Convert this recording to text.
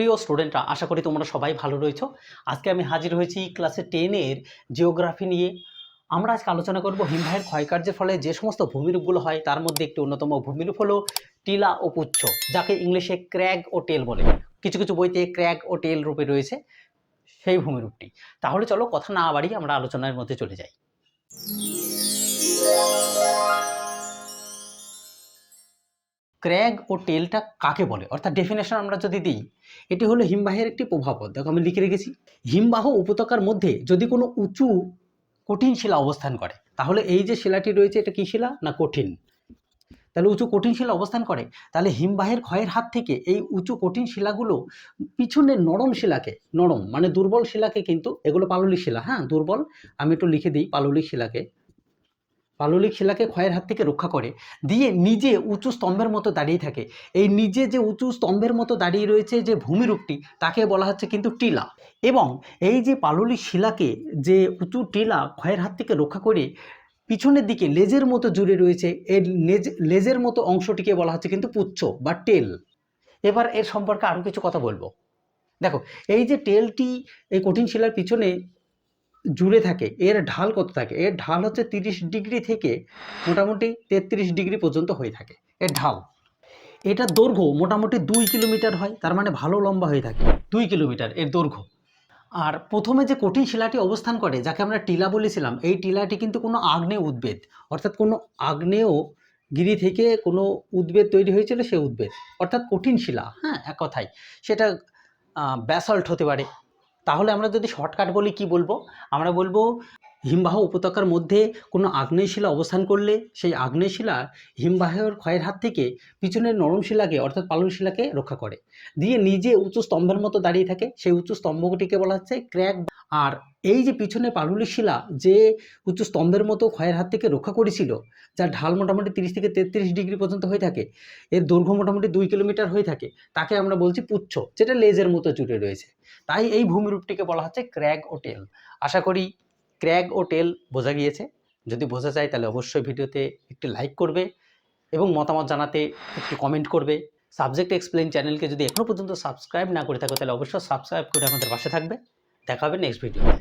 প্রিয় স্টুডেন্টরা আশা করি তোমরা সবাই ভালো রয়েছো। আজকে আমি হাজির হয়েছি ক্লাসে টেনের জিওগ্রাফি নিয়ে। আমরা আজকে আলোচনা করব হিমবাহের ক্ষয়কার্যের ফলে যে সমস্ত ভূমিরূপগুলো হয়, তার মধ্যে একটি অন্যতম ভূমিরূপ হলো টিলা ও পুচ্ছ, যাকে ইংলিশে ক্র্যাগ ও টেল বলে। কিছু কিছু বইতে ক্র্যাগ ও টেল রূপে রয়েছে সেই ভূমিরূপটি। তাহলে চলো কথা না বাড়িয়ে আমরা আলোচনার মধ্যে চলে যাই। ক্র্যাগ ও টেলটা কাকে বলে? অর্থাৎ ডেফিনেশন আমরা যদি দিই, এটি হলো হিমবাহের একটি প্রভাবক দেখো, আমি লিখে রেখেছি। হিমবাহ উপত্যকার মধ্যে যদি কোনো উঁচু কঠিন শিলা অবস্থান করে, তাহলে এই যে শিলাটি রয়েছে, এটা কী শিলা না কঠিন? তাহলে উঁচু কঠিন শিলা অবস্থান করে। তাহলে হিমবাহের ক্ষয়ের হাত থেকে এই উঁচু কঠিন শিলাগুলো পিছনে নরম শিলাকে, নরম মানে দুর্বল শিলাকে কিন্তু, এগুলো পাললিক শিলা হ্যাঁ দুর্বল, আমি একটু লিখে দিই, পাললিক শিলাকে। পাললিক শিলাকে ক্ষয়ের হাত থেকে রক্ষা করে, দিয়ে নিজে উঁচু স্তম্ভের মতো দাঁড়িয়ে থাকে। এই নিজে যে উঁচু স্তম্ভের মতো দাঁড়িয়ে রয়েছে যে ভূমিরূপটি, তাকে বলা হচ্ছে কিন্তু টিলা। এবং এই যে পাললিক শিলাকে যে উঁচু টিলা ক্ষয়ের হাত থেকে রক্ষা করে, পিছনের দিকে লেজের মতো জুড়ে রয়েছে, এর লেজ, লেজের মতো অংশটিকে বলা হচ্ছে কিন্তু পুচ্ছ বা টেল। এবার এর সম্পর্কে আরও কিছু কথা বলব। দেখো, এই যে টেলটি এই কঠিন শিলার পিছনে জুড়ে থাকে। এর ঢাল কত থাকে? এর ঢাল হচ্ছে তিরিশ ডিগ্রি থেকে মোটামুটি তেত্রিশ ডিগ্রি পর্যন্ত হয়ে থাকে। এর ঢাল। এটার দৈর্ঘ্য মোটামুটি দুই কিলোমিটার হয়, তার মানে ভালো লম্বা হয়ে থাকে। দুই কিলোমিটার, এর দৈর্ঘ্য। আর প্রথমে যে কঠিন শিলাটি অবস্থান করে, যাকে আমরা টিলা বলেছিলাম, এই টিলাটি কিন্তু কোনো আগ্নেয় উদ্ভিদ। অর্থাৎ কোনো আগ্নেয় গিরি থেকে কোনো উদ্ভিদ তৈরি হয়েছিল, সে উদ্ভিদ। অর্থাৎ কঠিন শিলা হ্যাঁ এক কথায়। সেটা ব্যাসল্ট হতে পারে তাহলে আমরা যদি শর্টকাট বলি কি বলব? আমরা বলব হিমবাহ উপত্যকার মধ্যে কোনো আগ্নেয় শিলা অবস্থান করলে সেই আগ্নেয় শিলা হিমবাহের ক্ষয়ের হাত থেকে পিছনের নরম শিলাকে অর্থাৎ পালন শিলাকে রক্ষা করে। দিয়ে নিজে উঁচু স্তম্ভের মতো দাঁড়িয়ে থাকে। সেই উঁচু স্তম্ভটিকে বলা হচ্ছে ক্র্যাক আর এই যে পিছনে পালুলি শিলা যে উঁচু স্তম্ভের মতো ক্ষয়ের হাত থেকে রক্ষা করেছিল, যার ঢাল মোটামুটি তিরিশ থেকে তেত্রিশ ডিগ্রি পর্যন্ত হয়ে থাকে, এর দৈর্ঘ্য মোটামুটি দুই কিলোমিটার হয়ে থাকে, তাকে আমরা বলছি পুচ্ছ, যেটা লেজের মতো জুড়ে রয়েছে। তাই এই ভূমিরূপটিকে বলা হচ্ছে ক্র্যাক ও টেল আশা করি ক্র্যাগ ও টেল বোঝা গিয়েছে। যদি বোঝা যায়, তাহলে অবশ্যই ভিডিওতে একটি লাইক করবে এবং মতামত জানাতে একটু কমেন্ট করবে। সাবজেক্ট এক্সপ্লেন চ্যানেলকে যদি এখনও পর্যন্ত সাবস্ক্রাইব না করে থাকো, তাহলে অবশ্যই সাবস্ক্রাইব করে আমাদের পাশে থাকবে। দেখা হবে নেক্সট ভিডিওতে